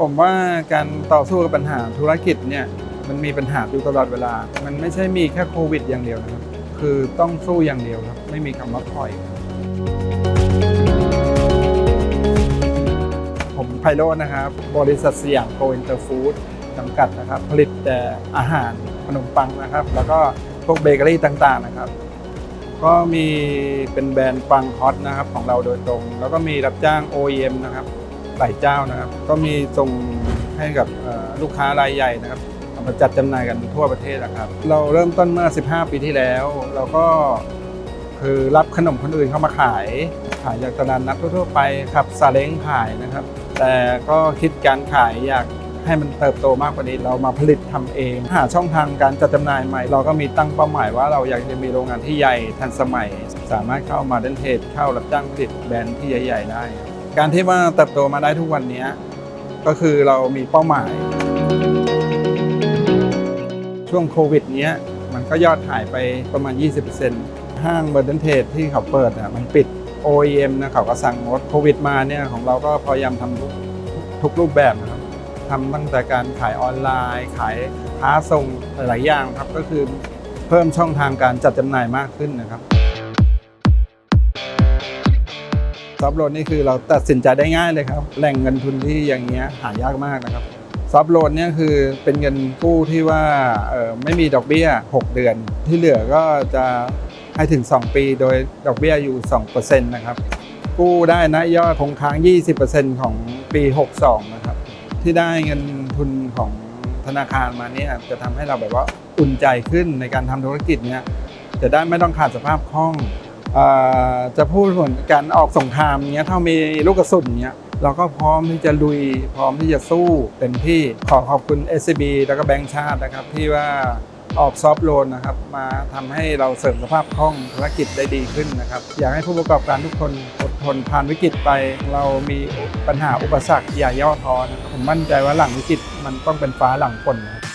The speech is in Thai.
ผมว่าการต่อสู้กับปัญหาธุรกิจเนี่ยมันมีปัญหาอยู่ตลอดเวลา มันไม่ใช่มีแค่โควิดอย่างเดียวนะครับ คือต้องสู้อย่างเดียวครับ ไม่มีคำว่าถอย ผมไพโรจน์นะครับ บริษัทสยามโกอินเตอร์ฟู้ดจำกัดนะครับ ผลิตแต่อาหารขนมปังนะครับ แล้วก็พวกเบเกอรี่ต่างๆนะครับ ก็มีเป็นแบรนด์ปังฮอตนะครับของเราโดยตรง แล้วก็มีรับจ้าง OEM นะครับ หลายเจ้านะครับ ก็มีส่งให้กับลูกค้ารายใหญ่นะครับเอามาจัดจำหน่ายกันทั่วประเทศนะครับ เราเริ่มต้นเมื่อ 15 ปีที่แล้ว เราก็คือรับขนมคนอื่นเข้ามาขาย ขายจากตลาดนัดทั่วๆไปขับซาเล้งขายนะครับ แต่ก็คิดการขายอยากให้มันเติบโตมากกว่านี้เรามาผลิตทำเอง หาช่องทางการจัดจำหน่ายใหม่ เราก็มีตั้งเป้าหมายว่าเราอยากจะมีโรงงานที่ใหญ่ทันสมัย สามารถเข้ามาเดนเทสเข้ารับจ้างผลิตแบรนด์ที่ใหญ่ ๆ ได้ การที่ว่าเติบโตมาได้ทุกวันนี้ก็คือเรามีเป้าหมาย ช่วงโควิดเนี้ยมันก็ยอดหายไปประมาณ 20%ห้างเบอร์เดนเทสที่เขาเปิดอะมันปิด OEM นะเขาก็สั่งงดโควิดมาเนี่ยของเราก็พยายามทำทุกทุกรูปแบบนะครับทำตั้งแต่การขายออนไลน์ ขายค้าส่งหลายๆอย่างครับก็คือเพิ่มช่องทางการจัดจำหน่ายมากขึ้นนะครับ ซอฟโลนนี่คือเราตัดสินใจได้ง่ายเลยครับ แหล่งเงินทุนที่อย่างเงี้ยหายากมากนะครับซอฟโลนเนี่ยคือเป็นเงินกู้ที่ว่าไม่มีดอกเบี้ย 6 เดือน ที่เหลือก็จะให้ถึง 2 ปีโดยดอกเบี้ยอยู่ 2%นะครับกู้ได้นะยอดคงค้าง 20%ของปี 62 นะครับ ที่ได้เงินทุนของธนาคารมาเนี่ยจะทำให้เราแบบว่าอุ่นใจขึ้นในการทำธุรกิจเนี่ยจะได้ไม่ต้องขาดสภาพคล่อง จะพูดถึงการออกสงครามเนี้ยถ้ามีลูกกระสุนเนี้ยเราก็พร้อมที่จะลุยพร้อมที่จะสู้เต็มที่ขอขอบคุณ SCB แล้วก็แบงก์ชาตินะครับ ที่ว่าออกซอฟต์โลนนะครับ มาทำให้เราเสริมสภาพคล่องธุรกิจได้ดีขึ้นนะครับ อยากให้ผู้ประกอบการทุกคนอดทนผ่านวิกฤตไป เรามีปัญหาอุปสรรคอย่าย่อท้อนะครับผมมั่นใจว่าหลังวิกฤตมันต้องเป็นฟ้าหลังฝนนะ